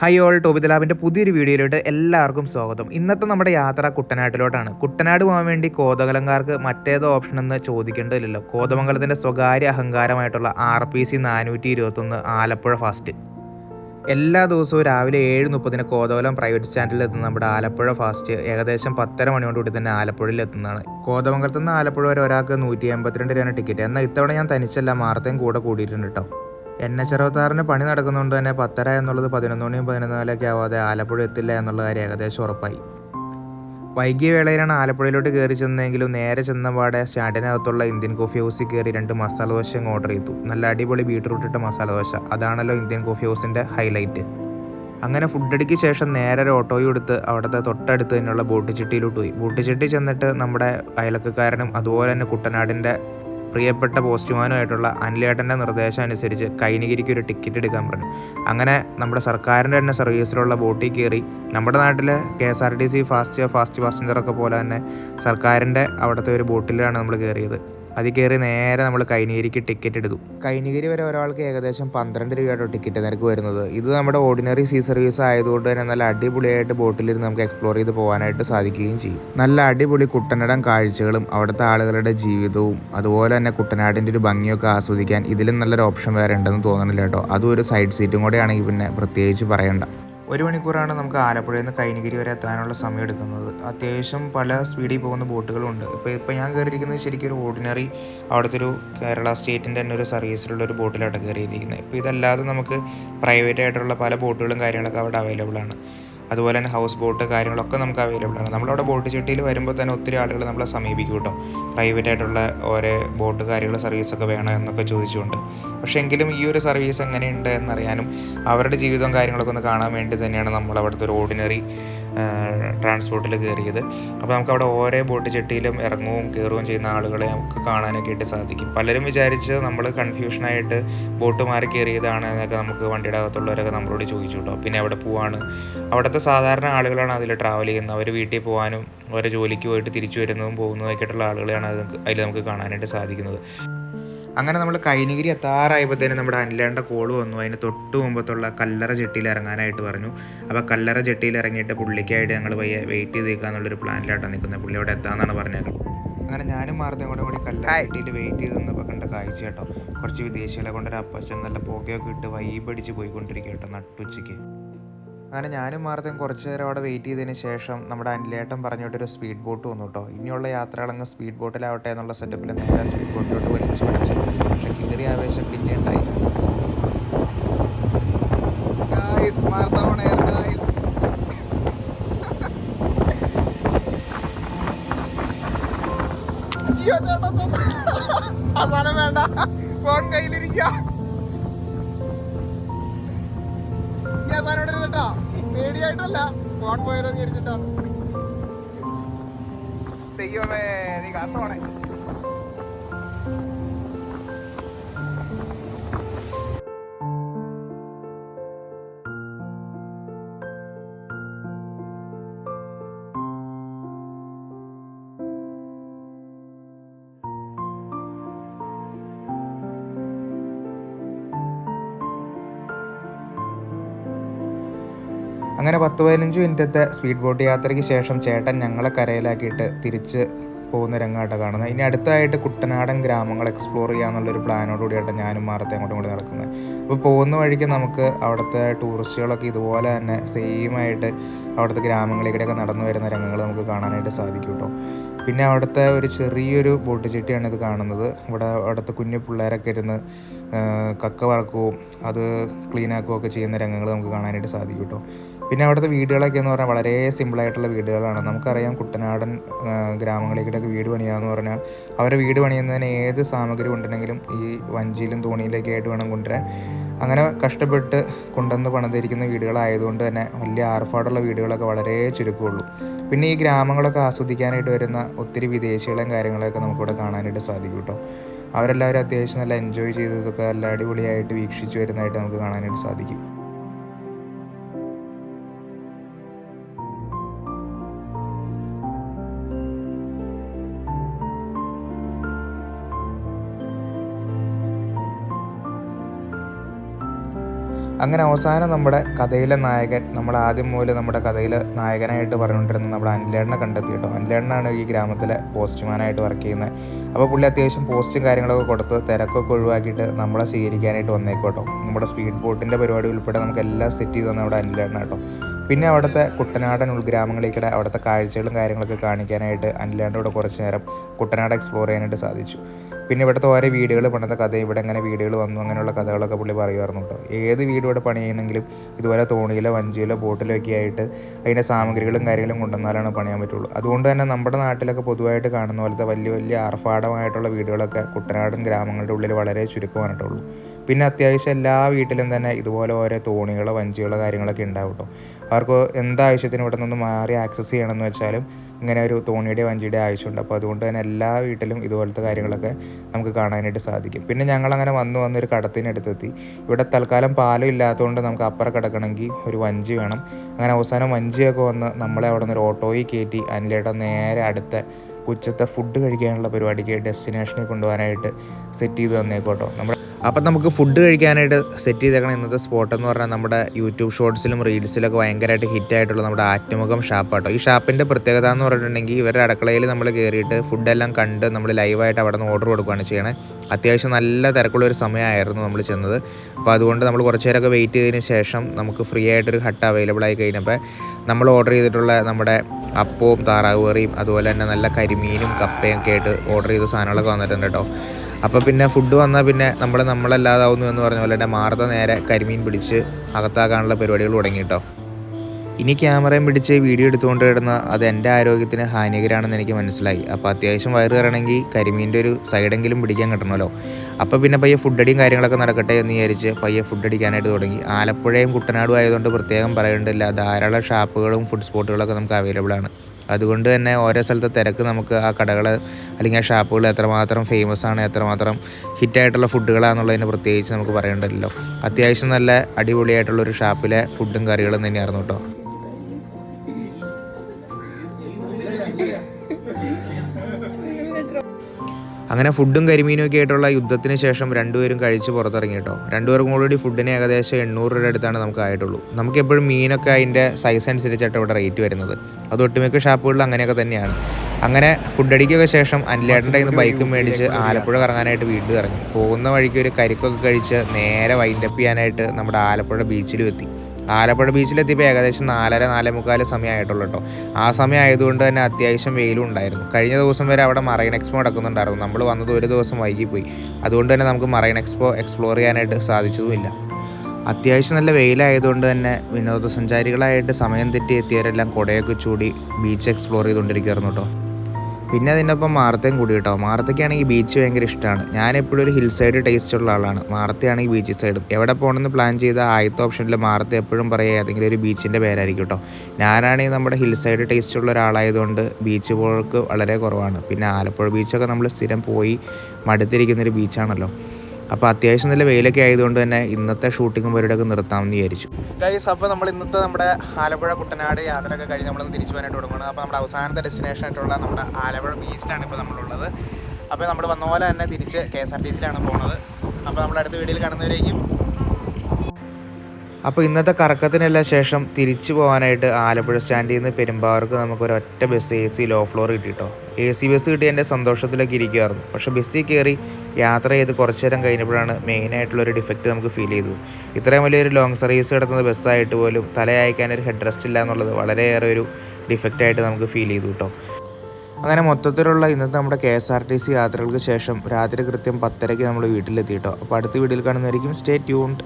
Hi all Toby ലാബിന്റെ പുതിയൊരു വീഡിയോയിലോട്ട് എല്ലാവർക്കും സ്വാഗതം. ഇന്നത്തെ നമ്മുടെ യാത്ര കുട്ടനാട്ടിലോട്ടാണ്. കുട്ടനാട് പോകാൻ വേണ്ടി കോതകലങ്കാർക്ക് മറ്റേതോ ഓപ്ഷൻ എന്ന് ചോദിക്കേണ്ടതില്ലല്ലോ. കോതമംഗലത്തിന്റെ സ്വകാര്യ അഹങ്കാരമായിട്ടുള്ള ആർ പി സി നാനൂറ്റി ഇരുപത്തൊന്ന് ആലപ്പുഴ ഫാസ്റ്റ് എല്ലാ ദിവസവും രാവിലെ ഏഴ് മുപ്പതിന് കോതവലം പ്രൈവറ്റ് സ്റ്റാൻഡിൽ എത്തുന്ന നമ്മുടെ ആലപ്പുഴ ഫാസ്റ്റ് ഏകദേശം പത്തര മണിയോടുകൂടി തന്നെ ആലപ്പുഴയിൽ എത്തുന്നതാണ്. കോതമംഗലത്ത് നിന്ന് ആലപ്പുഴ വരെ ഒരാൾക്ക് നൂറ്റി എൺപത്തിരണ്ട് രൂപയാണ് ടിക്കറ്റ് എന്നാൽ ഇത്തവണ ഞാൻ തനിച്ചല്ല മാർത്തയും കൂടെ കൂടിയിട്ടുണ്ട് കേട്ടോ എൻ എച്ച് അറുപത്താറിന് പണി നടക്കുന്നതുകൊണ്ട് തന്നെ പത്തര എന്നുള്ളത് പതിനൊന്ന് മണിയും പതിനൊന്ന് നാലൊക്കെ ആവാതെ ആലപ്പുഴ എത്തില്ല എന്നുള്ള കാര്യം ഏകദേശം ഉറപ്പായി. വൈകിയ വേളയിലാണ് ആലപ്പുഴയിലോട്ട് കയറി ചെന്നതെങ്കിലും നേരെ ചെന്നപാടെ സ്റ്റാൻഡിനകത്തുള്ള ഇന്ത്യൻ കോഫി ഹൗസിൽ കയറി രണ്ട് മസാല ദോശ അങ്ങ് ഓർഡർ ചെയ്തു. നല്ല അടിപൊളി ബീട്രൂട്ട് ഇട്ട മസാല ദോശ. അതാണല്ലോ ഇന്ത്യൻ കോഫി ഹൗസിന്റെ ഹൈലൈറ്റ്. അങ്ങനെ ഫുഡ് അടിക്ക് ശേഷം നേരെ ഒരു ഓട്ടോയും എടുത്ത് അവിടുത്തെ തൊട്ടടുത്ത് തന്നെയുള്ള ബോട്ട് ചിട്ടിയിലോട്ട് പോയി. ബോട്ട് ചിട്ടി ചെന്നിട്ട് നമ്മുടെ അയലക്കാരനും അതുപോലെ തന്നെ കുട്ടനാടിന്റെ പ്രിയപ്പെട്ട പോസ്റ്റ്മാനുമായിട്ടുള്ള അനിലേട്ടന്റെ നിർദ്ദേശം അനുസരിച്ച് കൈനഗിരിക്ക് ഒരു ടിക്കറ്റ് എടുക്കാൻ പറഞ്ഞു. അങ്ങനെ നമ്മുടെ സർക്കാരിന്റെ തന്നെ സർവീസിലുള്ള ബോട്ടിൽ കയറി നമ്മുടെ നാട്ടിലെ K S R T C fast fast പാസഞ്ചറൊക്കെ പോലെ തന്നെ സർക്കാരിന്റെ അവിടുത്തെ ഒരു ബോട്ടിലാണ് നമ്മൾ കയറിയത്. അതിൽ കയറി നേരെ നമ്മൾ കൈനഗിരിക്ക് ടിക്കറ്റ് എടുത്തു. കൈനഗിരി വരെ ഒരാൾക്ക് ഏകദേശം പന്ത്രണ്ട് രൂപയായിട്ട് ടിക്കറ്റ് നിരക്ക് വരുന്നത്. ഇത് നമ്മുടെ ഓർഡിനറി സീ സർവീസ് ആയതുകൊണ്ട് തന്നെ നല്ല അടിപൊളിയായിട്ട് ബോട്ടിലിരുന്ന് നമുക്ക് എക്സ്പ്ലോർ ചെയ്ത് പോകാനായിട്ട് സാധിക്കുകയും ചെയ്യും. നല്ല അടിപൊളി കുട്ടനാടൻ കാഴ്ചകളും അവിടുത്തെ ആളുകളുടെ ജീവിതവും അതുപോലെ തന്നെ കുട്ടനാടിന്റെ ഒരു ഭംഗിയൊക്കെ ആസ്വദിക്കാൻ ഇതിലും നല്ലൊരു ഓപ്ഷൻ വേറെ ഉണ്ടെന്ന് തോന്നണില്ല കേട്ടോ. അതും ഒരു സൈഡ് സീറ്റും കൂടെ ആണെങ്കിൽ പിന്നെ പ്രത്യേകിച്ച് പറയണ്ട. ഒരു മണിക്കൂറാണ് നമുക്ക് ആലപ്പുഴയിൽ നിന്ന് കൈനഗിരി വരെ എത്താനുള്ള സമയം എടുക്കുന്നത്. അത്യാവശ്യം പല സ്പീഡിൽ പോകുന്ന ബോട്ടുകളുണ്ട്. ഇപ്പോൾ ഇപ്പോൾ ഞാൻ കയറിയിരിക്കുന്നത് ശരിക്കും ഒരു ഓർഡിനറി അവിടുത്തെ ഒരു കേരള സ്റ്റേറ്റിന്റെ തന്നെ ഒരു സർവീസിലുള്ള ഒരു ബോട്ടിലാണ് കയറിയിരിക്കുന്നത് ഇപ്പോൾ ഇതല്ലാതെ നമുക്ക് പ്രൈവറ്റ് ആയിട്ടുള്ള പല ബോട്ടുകളും കാര്യങ്ങളൊക്കെ അവിടെ അവൈലബിൾ ആണ്. അതുപോലെ തന്നെ ഹൗസ് ബോട്ട് കാര്യങ്ങളൊക്കെ നമുക്ക് അവൈലബിൾ ആണ്. നമ്മളവിടെ ബോട്ട് ചിട്ടിയിൽ വരുമ്പോൾ തന്നെ ഒത്തിരി ആളുകൾ നമ്മളെ സമീപിക്കും കേട്ടോ. പ്രൈവറ്റ് ആയിട്ടുള്ള ഓരോ ബോട്ട് കാര്യങ്ങൾ സർവീസൊക്കെ വേണം എന്നൊക്കെ ചോദിച്ചുകൊണ്ട്. പക്ഷേ എങ്കിലും ഈ ഒരു സർവീസ് എങ്ങനെയുണ്ട് എന്നറിയാനും അവരുടെ ജീവിതവും കാര്യങ്ങളൊക്കെ ഒന്ന് കാണാൻ വേണ്ടി തന്നെയാണ് നമ്മൾ അവിടുത്തെ ഒരു ഓർഡിനറി ട്രാൻസ്പോർട്ടിൽ കയറിയത് അപ്പോൾ നമുക്ക് അവിടെ ഓരോ ബോട്ട് ചെട്ടിയിലും ഇറങ്ങുകയും കയറുകയും ചെയ്യുന്ന ആളുകളെ നമുക്ക് കാണാനൊക്കെ ആയിട്ട് സാധിക്കും. പലരും വിചാരിച്ച് നമ്മൾ കൺഫ്യൂഷനായിട്ട് ബോട്ട് മാറി കയറിയതാണ് എന്നൊക്കെ നമുക്ക് വണ്ടിയുടെ അകത്തുള്ളവരൊക്കെ നമ്മളോട് ചോദിച്ചു കേട്ടോ പിന്നെ അവിടെ പോവാണ്. അവിടുത്തെ സാധാരണ ആളുകളാണ് അതിൽ ട്രാവൽ ചെയ്യുന്നത്. അവർ വീട്ടിൽ പോകാനും ഓരോ ജോലിക്ക് പോയിട്ട് തിരിച്ചു വരുന്നതും പോകുന്നതൊക്കെ ആയിട്ടുള്ള ആളുകളെയാണ് അത് അതിൽ നമുക്ക് കാണാനായിട്ട് സാധിക്കുന്നത്. അങ്ങനെ നമ്മൾ കൈനഗിരി എത്താറായപ്പോഴത്തേനും നമ്മുടെ അനിലേണ്ട കോൾ വന്നു. അതിന് തൊട്ട് മുമ്പത്തുള്ള കല്ലറ ജെട്ടിയിൽ ഇറങ്ങാനായിട്ട് പറഞ്ഞു. അപ്പോൾ കല്ലറ ജെട്ടിയിൽ ഇറങ്ങിയിട്ട് പുള്ളിക്കായിട്ട് ഞങ്ങൾ പയ്യെ വെയിറ്റ് ചെയ്ത് നിൽക്കാന്നുള്ളൊരു പ്ലാനിലായിട്ടാണ് നിൽക്കുന്നത്. പുള്ളി അവിടെ എത്താമെന്നാണ് പറഞ്ഞത്. അങ്ങനെ ഞാനും മാർദ്ദയും കൂടെ കൂടി കല്ലറ ജെട്ടിയിൽ വെയിറ്റ് ചെയ്ത് നിന്നപ്പോൾ കണ്ട കാഴ്ച കേട്ടോ. കുറച്ച് വിദേശികളെ കൊണ്ടൊരു അപ്പച്ചൻ നല്ല പുകയൊക്കെ ഇട്ട് വൈബടിച്ച് പോയിക്കൊണ്ടിരിക്കുക കേട്ടോ നട്ടുച്ചയ്ക്ക്. അങ്ങനെ ഞാനും മാർത്തും കുറച്ച് നേരം അവിടെ വെയിറ്റ് ചെയ്തതിന് ശേഷം നമ്മുടെ അനിലേട്ടൻ പറഞ്ഞിട്ടൊരു സ്പീഡ് ബോട്ട് വന്നു കേട്ടോ ഇനിയുള്ള യാത്രകളങ്ങ് സ്പീഡ് ബോട്ടിലാവട്ടെ എന്നുള്ള സെറ്റപ്പിൽ നേരെ സ്പീഡ് ബോട്ടിലോട്ട് വലിച്ചു പിടിച്ചു. പക്ഷെ കിങ്ങറി ആവേശം പിന്നെ ഉണ്ടായി വേണ്ട. ഫോൺ കയ്യിലിരിക്ക. ഈ അവസാനം പേടിയായിട്ടല്ല. ഫോൺ പോയാലോ എന്ന് വിചാരിച്ചിട്ടാണ് തെയ്യമേ നീ കാത്തോണേ. അങ്ങനെ പത്ത് പതിനഞ്ച് മിനിറ്റത്തെ സ്പീഡ് ബോട്ട് യാത്രയ്ക്ക് ശേഷം ചേട്ടൻ ഞങ്ങളെ കരയിലാക്കിയിട്ട് തിരിച്ച് പോകുന്ന രംഗമായിട്ട് കാണുന്നത്. ഇനി അടുത്തായിട്ട് കുട്ടനാടൻ ഗ്രാമങ്ങൾ എക്സ്പ്ലോർ ചെയ്യാന്നുള്ളൊരു പ്ലാനോട് കൂടിയായിട്ട് ഞാനും മാറത്തെ അങ്ങോട്ടും കൂടി നടക്കുന്നത്. അപ്പോൾ പോകുന്ന വഴിക്ക് നമുക്ക് അവിടുത്തെ ടൂറിസ്റ്റുകളൊക്കെ ഇതുപോലെ തന്നെ സെയിം ആയിട്ട് അവിടുത്തെ ഗ്രാമങ്ങളിലൂടെയൊക്കെ നടന്നു വരുന്ന രംഗങ്ങൾ നമുക്ക് കാണാനായിട്ട് സാധിക്കും കേട്ടോ പിന്നെ അവിടുത്തെ ഒരു ചെറിയൊരു ബോട്ട് ചെട്ടിയാണ് ഇത് കാണുന്നത്. ഇവിടെ അവിടുത്തെ കുഞ്ഞു പിള്ളേരൊക്കെ ഇരുന്ന് കക്ക വറക്കുകയും അത് ക്ലീനാക്കുകയൊക്കെ ചെയ്യുന്ന രംഗങ്ങൾ നമുക്ക് കാണാനായിട്ട് സാധിക്കും കേട്ടോ പിന്നെ അവിടുത്തെ വീടുകളൊക്കെ എന്ന് പറഞ്ഞാൽ വളരെ സിമ്പിളായിട്ടുള്ള വീടുകളാണ്. നമുക്കറിയാം കുട്ടനാടൻ ഗ്രാമങ്ങളിലേക്കൊക്കെ വീട് പണിയാന്ന് പറഞ്ഞാൽ അവരെ വീട് പണിയുന്നതിന് ഏത് സാമഗ്രി കൊണ്ടുണ്ടെങ്കിലും ഈ വഞ്ചിയിലും തോണിയിലൊക്കെ ആയിട്ട് വേണം കൊണ്ടുവരാൻ. അങ്ങനെ കഷ്ടപ്പെട്ട് കൊണ്ടുവന്ന് പണിതിരിക്കുന്ന വീടുകളായതുകൊണ്ട് തന്നെ വലിയ ആർഭാടുള്ള വീടുകളൊക്കെ വളരെ ചുരുക്കമുള്ളൂ. പിന്നെ ഈ ഗ്രാമങ്ങളൊക്കെ ആസ്വദിക്കാനായിട്ട് വരുന്ന ഒത്തിരി വിദേശികളെയും കാര്യങ്ങളൊക്കെ നമുക്കിവിടെ കാണാനായിട്ട് സാധിക്കും കേട്ടോ. അവരെല്ലാവരും അത്യാവശ്യം നല്ല എൻജോയ് ചെയ്തതൊക്കെ നല്ല അടിപൊളിയായിട്ട് വീക്ഷിച്ചു വരുന്നതായിട്ട് നമുക്ക് കാണാനായിട്ട് സാധിക്കും. അങ്ങനെ അവസാനം നമ്മുടെ കഥയിലെ നായകൻ നമ്മൾ ആദ്യം മുതൽ നമ്മുടെ കഥയിൽ നായകനായിട്ട് പറഞ്ഞുകൊണ്ടിരുന്ന നമ്മുടെ അനിലേണ്ണനെ കണ്ടെത്തി കേട്ടോ. അനിലേണ്ണനാണ് ഈ ഗ്രാമത്തിലെ പോസ്റ്റ്മാനായിട്ട് വർക്ക് ചെയ്യുന്നത്. അപ്പോൾ പുള്ളി അത്യാവശ്യം പോസ്റ്റും കാര്യങ്ങളൊക്കെ കൊടുത്ത് തിരക്കൊക്കെ ഒഴിവാക്കിയിട്ട് നമ്മളെ സ്വീകരിക്കാനായിട്ട് വന്നേക്കോട്ടോ നമ്മുടെ സ്പീഡ് ബോട്ടിന്റെ പരിപാടി ഉൾപ്പെടെ നമുക്ക് എല്ലാം സെറ്റ് ചെയ്ത് തന്നെ അവിടെ അനിലേണ്ണ കേട്ടോ. പിന്നെ അവിടുത്തെ കുട്ടനാടൻ ഉൾഗ്രാമങ്ങളിൽക്കൂടെ അവിടുത്തെ കാഴ്ചകളും കാര്യങ്ങളൊക്കെ കാണിക്കാനായിട്ട് അനിലേട്ടന്റെ കൂടെ കുറച്ച് നേരം കുട്ടനാട് എക്സ്പ്ലോർ ചെയ്യാനായിട്ട് സാധിച്ചു. പിന്നെ ഇവിടുത്തെ ഓരോ വീടുകൾ പണ്ടത്തെ കഥ ഇവിടെ എങ്ങനെ വീടുകൾ വന്നു അങ്ങനെയുള്ള കഥകളൊക്കെ പുള്ളി പറയുമായിരുന്നു കേട്ടോ. ഏത് വീട് ഇവിടെ പണി ചെയ്യണമെങ്കിലും ഇതുപോലെ തോണിയിലോ വഞ്ചിയിലോ ബോട്ടിലോ ഒക്കെ ആയിട്ട് അതിന്റെ സാമഗ്രികളും കാര്യങ്ങളും കൊണ്ടുവന്നാലാണ് പണിയാൻ പറ്റുള്ളൂ. അതുകൊണ്ട് തന്നെ നമ്മുടെ നാട്ടിലൊക്കെ പൊതുവായിട്ട് കാണുന്ന പോലത്തെ വലിയ വലിയ ആർഭാടമായിട്ടുള്ള വീടുകളൊക്കെ കുട്ടനാടൻ ഗ്രാമങ്ങളുടെ ഉള്ളിൽ വളരെ ചുരുക്കമായിട്ടുള്ളൂ പിന്നെ അത്യാവശ്യം എല്ലാ വീട്ടിലും തന്നെ ഇതുപോലെ ഓരോ തോണികളോ വഞ്ചികളോ കാര്യങ്ങളൊക്കെ ഉണ്ടാവും കേട്ടോ. അവർക്ക് എന്താവശ്യത്തിന് ഇവിടെ നിന്ന് മാറി ആക്സസ് ചെയ്യണമെന്ന് വെച്ചാലും ഇങ്ങനെ ഒരു തോണിയുടെ വഞ്ചിയുടെ ആവശ്യമുണ്ട്. അപ്പോൾ അതുകൊണ്ട് തന്നെ എല്ലാ വീട്ടിലും ഇതുപോലത്തെ കാര്യങ്ങളൊക്കെ നമുക്ക് കാണാനായിട്ട് സാധിക്കും. പിന്നെ ഞങ്ങൾ അങ്ങനെ വന്ന് വന്ന് ഒരു കടത്തിനടുത്തെത്തി ഇവിടെ തൽക്കാലം പാലം ഇല്ലാത്തതുകൊണ്ട് നമുക്ക് അപ്പുറം കിടക്കണമെങ്കിൽ ഒരു വഞ്ചി വേണം. അങ്ങനെ അവസാനം വഞ്ചിയൊക്കെ വന്ന് നമ്മളെ അവിടെ നിന്ന് ഒരു ഓട്ടോയിൽ കയറ്റി അതിലേട്ട നേരെ അടുത്ത ഉച്ചത്തെ ഫുഡ് കഴിക്കാനുള്ള പരിപാടിക്ക് ഡെസ്റ്റിനേഷനിൽ കൊണ്ടുപോകാനായിട്ട് സെറ്റ് ചെയ്ത് തന്നേക്കോട്ടോ നമ്മുടെ അപ്പം നമുക്ക് ഫുഡ് കഴിക്കാനായിട്ട് സെറ്റ് ചെയ്തേക്കണ ഇന്നത്തെ സ്പോട്ട് എന്ന് പറഞ്ഞാൽ നമ്മുടെ യൂട്യൂബ് ഷോർട്സിലും റീൽസിലൊക്കെ ഭയങ്കരമായിട്ട് ഹിറ്റായിട്ടുള്ള നമ്മുടെ ആറ്റുമുഖം ഷാപ്പാട്ടോ ഈ ഷാപ്പിന്റെ പ്രത്യേകത എന്ന് പറഞ്ഞിട്ടുണ്ടെങ്കിൽ ഇവരുടെ അടുക്കളയിൽ നമ്മൾ കയറിയിട്ട് ഫുഡെല്ലാം കണ്ട് നമ്മൾ ലൈവായിട്ട് അവിടെ നിന്ന് ഓർഡർ കൊടുക്കുകയാണ് ചെയ്യണേ. അത്യാവശ്യം നല്ല തിരക്കുള്ള ഒരു സമയമായിരുന്നു നമ്മൾ ചെന്നത്. അപ്പോൾ അതുകൊണ്ട് നമ്മൾ കുറച്ച് നേരമൊക്കെ വെയിറ്റ് ചെയ്തതിന് ശേഷം നമുക്ക് ഫ്രീ ആയിട്ടൊരു ഹട്ട് അവൈലബിൾ ആയി കഴിഞ്ഞപ്പോൾ നമ്മൾ ഓർഡർ ചെയ്തിട്ടുള്ള നമ്മുടെ അപ്പവും താറാവ് കറിയും അതുപോലെ തന്നെ നല്ല കരിമീനും കപ്പയും ഒക്കെ ആയിട്ട് ഓർഡർ ചെയ്ത സാധനങ്ങളൊക്കെ വന്നിട്ടുണ്ട് കേട്ടോ. അപ്പോൾ പിന്നെ ഫുഡ് വന്നാൽ പിന്നെ നമ്മൾ നമ്മളല്ലാതാവുന്നു എന്ന് പറഞ്ഞ പോലെ തന്നെ മാർത്ത നേരെ കരിമീൻ പിടിച്ച് അകത്താക്കാനുള്ള പരിപാടികൾ തുടങ്ങി ഇനി ക്യാമറയും പിടിച്ച് വീഡിയോ എടുത്തുകൊണ്ട് കിടന്ന അത് എന്റെ ആരോഗ്യത്തിന് ഹാനികരാണെന്ന് എനിക്ക് മനസ്സിലായി. അപ്പോൾ അത്യാവശ്യം വയറ് കയറണമെങ്കിൽ കരിമീന്റെ ഒരു സൈഡെങ്കിലും പിടിക്കാൻ കിട്ടണമല്ലോ. അപ്പോൾ പിന്നെ പയ്യെ ഫുഡ് അടിയും കാര്യങ്ങളൊക്കെ നടക്കട്ടെ എന്ന് വിചാരിച്ച് പയ്യെ ഫുഡ് അടിക്കാനായിട്ട് തുടങ്ങി. ആലപ്പുഴയും കുട്ടനാടും ആയതുകൊണ്ട് പ്രത്യേകം പറയേണ്ടതില്ല. ധാരാളം ഷാപ്പുകളും ഫുഡ് സ്പോട്ടുകളൊക്കെ നമുക്ക് അവൈലബിൾ ആണ്. അതുകൊണ്ട് തന്നെ ഓരോ സ്ഥലത്തെ തിരക്ക് നമുക്ക് ആ കടകൾ അല്ലെങ്കിൽ ആ ഷാപ്പുകൾ എത്രമാത്രം ഫേമസ് ആണ് എത്രമാത്രം ഹിറ്റായിട്ടുള്ള ഫുഡുകളാണെന്നുള്ളതിന് പ്രത്യേകിച്ച് നമുക്ക് പറയേണ്ടതില്ലല്ലോ. അത്യാവശ്യം നല്ല അടിപൊളിയായിട്ടുള്ള ഒരു ഷാപ്പിലെ ഫുഡും കറികളും തന്നെയായിരുന്നു കേട്ടോ. അങ്ങനെ ഫുഡും കരിമീനും ഒക്കെ ആയിട്ടുള്ള യുദ്ധത്തിന് ശേഷം രണ്ടുപേരും കഴിച്ച് പുറത്തിറങ്ങി കേട്ടോ. രണ്ടുപേർക്കും കൂടി ഫുഡിന് ഏകദേശം എണ്ണൂറ് രൂപയുടെ അടുത്താണ് നമുക്ക് ആയിട്ടുള്ളൂ. നമുക്ക് എപ്പോഴും മീനൊക്കെ അതിന്റെ സൈസ് അനുസരിച്ചിട്ട് ഇവിടെ റേറ്റ് വരുന്നത്. അത് ഒട്ടുമിക്ക ഷാപ്പുകളിൽ അങ്ങനെയൊക്കെ തന്നെയാണ്. അങ്ങനെ ഫുഡ് അടിക്കൊക്കെ ശേഷം അനിലേട്ടന്റെ നിന്ന് ബൈക്കും മേടിച്ച് ആലപ്പുഴ കറങ്ങാനായിട്ട് വീട്ടിൽ ഇറങ്ങി. പോകുന്ന വഴിക്ക് ഒരു കരിക്കൊക്കെ കഴിച്ച് നേരെ വൈൻഡപ്പ് ചെയ്യാനായിട്ട് നമ്മുടെ ആലപ്പുഴ ബീച്ചിലും എത്തി. ആലപ്പുഴ ബീച്ചിലെത്തിയപ്പോൾ ഏകദേശം നാലര നാലേ മുക്കാൽ സമയമായിട്ടുള്ളൂ കേട്ടോ. ആ സമയം ആയതുകൊണ്ട് തന്നെ അത്യാവശ്യം വെയിലും ഉണ്ടായിരുന്നു. കഴിഞ്ഞ ദിവസം വരെ അവിടെ മറൈൻ എക്സ്പോ നടക്കുന്നുണ്ടായിരുന്നു. നമ്മൾ വന്നത് ഒരു ദിവസം വൈകിപ്പോയി. അതുകൊണ്ട് തന്നെ നമുക്ക് മറൈൻ എക്സ്പോ എക്സ്പ്ലോർ ചെയ്യാനായിട്ട് സാധിച്ചതുമില്ല. അത്യാവശ്യം നല്ല വെയിലായതുകൊണ്ട് തന്നെ വിനോദസഞ്ചാരികളായിട്ട് സമയം തെറ്റി എത്തിയവരെല്ലാം കുടയൊക്കെ ചൂടി ബീച്ച് എക്സ്പ്ലോർ ചെയ്തുകൊണ്ടിരിക്കുകയായിരുന്നു കേട്ടോ. പിന്നെ അതിനൊപ്പം മാർത്തയും കൂടി കേട്ടോ. മാർത്തയ്ക്കാണെങ്കിൽ ബീച്ച് ഭയങ്കര ഇഷ്ടമാണ് ഞാൻ എപ്പോഴും ഒരു ഹിൽ സൈഡ് ടേസ്റ്റ് ഉള്ള ആളാണ്. മാർത്തയാണെങ്കിൽ ബീച്ച് സൈഡും എവിടെ പോകണമെന്ന് പ്ലാൻ ചെയ്ത ആദ്യത്തെ ഓപ്ഷനിൽ മാർത്ത എപ്പോഴും പറയുക ഏതെങ്കിലും ഒരു ബീച്ചിന്റെ പേരായിരിക്കും കേട്ടോ ഞാനാണെങ്കിൽ നമ്മുടെ ഹിൽ സൈഡ് ടേസ്റ്റ് ഉള്ള ഒരാളായതുകൊണ്ട് ബീച്ച് പോകൾക്ക് വളരെ കുറവാണ്. പിന്നെ ആലപ്പുഴ ബീച്ചൊക്കെ നമ്മൾ സ്ഥിരം പോയി മടുത്തിരിക്കുന്നൊരു ബീച്ചാണല്ലോ അപ്പോൾ അത്യാവശ്യം നല്ല വെയിലൊക്കെ ആയതുകൊണ്ട് തന്നെ ഇന്നത്തെ ഷൂട്ടിങ്ങും പരിപാടിയൊക്കെ നിർത്താമെന്ന് വിചാരിച്ചു. ഗൈസ് അപ്പോൾ നമ്മൾ ഇന്നത്തെ നമ്മുടെ ആലപ്പുഴ കുട്ടനാട് യാത്രയൊക്കെ കഴിഞ്ഞ് നമ്മൾ തിരിച്ചു പോകാനായിട്ട് തുടങ്ങുന്നത് അപ്പോൾ നമ്മുടെ അവസാനത്തെ ഡെസ്റ്റിനേഷൻ ആയിട്ടുള്ള നമ്മുടെ ആലപ്പുഴ ബീച്ചിലാണ് ഇപ്പോൾ നമ്മളുള്ളത്. അപ്പോൾ നമ്മൾ വന്ന പോലെ തന്നെ തിരിച്ച് കെ എസ് ആർ ടി സിയിലാണ് പോകുന്നത് അപ്പോൾ നമ്മൾ അടുത്ത വീഡിയോയിൽ കാണുന്നവരേക്കും അപ്പോൾ ഇന്നത്തെ കറക്കത്തിനെല്ലാം ശേഷം തിരിച്ചു പോകാനായിട്ട് ആലപ്പുഴ സ്റ്റാൻഡിൽ നിന്ന് പെരുമ്പാവർക്ക് നമുക്ക് ഒരു ഒറ്റ bus A C low floor കിട്ടിയിട്ടോ A C bus കിട്ടി എന്റെ സന്തോഷത്തിലൊക്കെ ഇരിക്കുമായിരുന്നു പക്ഷേ ബസ്സിൽ കയറി യാത്ര ചെയ്ത് കുറച്ചു നേരം കഴിഞ്ഞപ്പോഴാണ് മെയിനായിട്ടുള്ളൊരു ഡിഫക്റ്റ് നമുക്ക് ഫീൽ ചെയ്തത്. ഇത്രയും വലിയൊരു ലോങ് സർവീസ് കിടക്കുന്ന ബസ്സായിട്ട് പോലും തലയയക്കാൻ ഒരു ഹെഡ് റെസ്റ്റ് ഇല്ല എന്നുള്ളത് വളരെയേറെ ഒരു ഡിഫക്റ്റായിട്ട് നമുക്ക് ഫീൽ ചെയ്തു കേട്ടോ അങ്ങനെ മൊത്തത്തിലുള്ള ഇന്നത്തെ നമ്മുടെ K S R T C യാത്രകൾക്ക് ശേഷം രാത്രി കൃത്യം പത്തരയ്ക്ക് നമ്മൾ വീട്ടിലെത്തി കേട്ടോ അപ്പോൾ അടുത്ത വീട്ടിൽ കാണുന്നതായിരിക്കും. Stay tuned